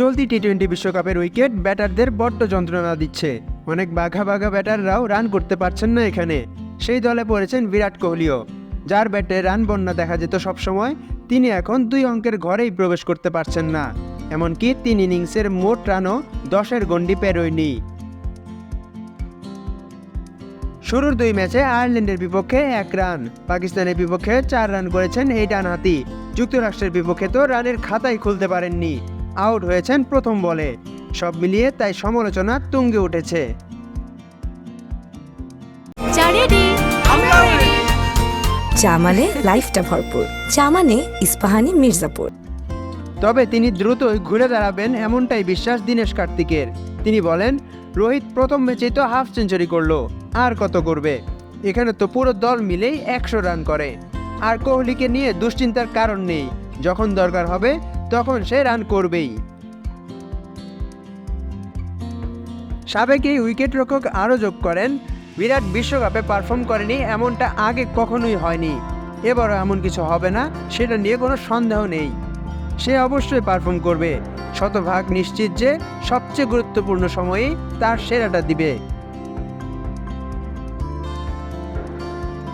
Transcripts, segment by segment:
চলতি T twenty বিশ্বকাপের wicket ব্যাটারদের বড্ড যন্ত্রণা দিচ্ছে। অনেক বাঘা বাঘা ব্যাটাররাও রান করতে পারছেন না এখানে। সেই দলে পড়েছেন বিরাট কোহলিও। যার ব্যাটে রান বন্যা দেখা যেত সবসময়, তিনি এখন দুই অঙ্কের ঘরেই প্রবেশ করতে পারছেন না। এমনকি তিন ইনিংসের মোট রানও দশের গণ্ডি পেরোয়নি। শুরুর দুই ম্যাচে আয়ারল্যান্ডের বিপক্ষে এক রান। পাকিস্তানের বিপক্ষে চার রান করেছেন এই ডানহাতি যুক্তরাষ্ট্রের বিপক্ষে তো রানের খাতাই খুলতে পারেননি। আউট হয়েছেন প্রথম বলে। সব মিলিয়ে তাই সমালোচনা তুঙ্গে উঠেছে। চা মানে লাইফটা ভরপুর। চা মানে ইস্পাহানি মির্জাপুর। তবে তিনি দ্রুতই ঘুরে দাঁড়াবেন এমনটাই বিশ্বাস দীনেশ কার্তিকের। তিনি বলেন রোহিত প্রথম ম্যাচেই তো হাফ সেঞ্চুরি করল আর কত করবে? এখানে তো পুরো দল মিলেই একশো রান করে। আর কোহলিকে নিয়ে দুশ্চিন্তার কারণ নেই। যখন দরকার হবে তখন সে রান করবেই। সাবেক এই উইকেট রক্ষক আরও যোগ করেন, বিরাট বিশ্বকাপে পারফর্ম করেনি, এমনটা আগে কখনোই হয়নি। এবারও এমন কিছু হবে না, সেটা নিয়ে কোনো সন্দেহ নেই। সে অবশ্যই পারফর্ম করবে। শতভাগ নিশ্চিত যে সবচেয়ে গুরুত্বপূর্ণ সময়ে তার সেরাটা দিবে।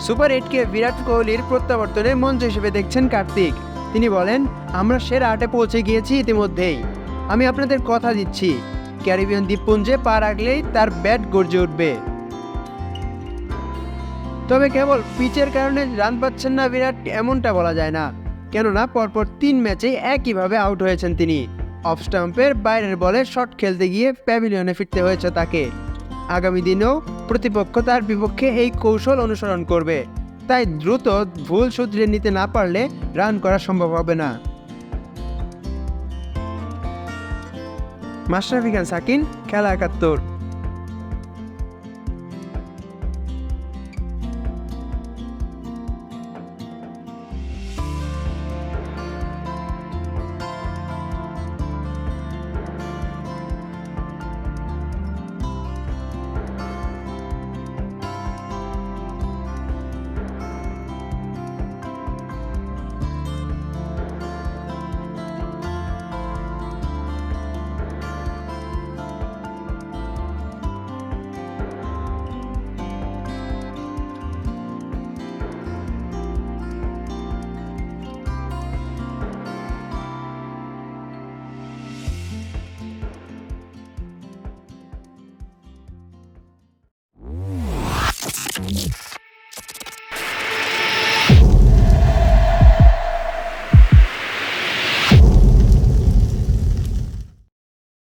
সুপার এইটকে বিরাট কোহলির প্রত্যাবর্তনে মঞ্চ হিসেবে দেখছেন কার্তিক। তিনি বলেন, আমরা সেরা আটে পৌঁছে গিয়েছি ইতিমধ্যেই। আমি আপনাদের কথা দিচ্ছি। ক্যারিবিয়ান দ্বীপপুঞ্জে পা রাখলেই তার ব্যাট গর্জে উঠবে। তবে কেবল পিচের কারণে রান পাচ্ছেন না বিরাট, এমনটা বলা যায় না। কেননা, পরপর তিন ম্যাচে একইভাবে আউট হয়েছেন তিনি। অফ স্টাম্পের বাইরের বলে শট খেলতে গিয়ে প্যাভিলিয়নে ফিরতে হয়েছে তাকে। আগামী দিনেও প্রতিপক্ষ তার বিপক্ষে এই কৌশল অনুসরণ করবে। তাই দ্রুত ভুল শুধরে নিতে না পারলে রান করা সম্ভব হবে না। মাশরাফি খান, সাকিন, খেলা একাত্তর।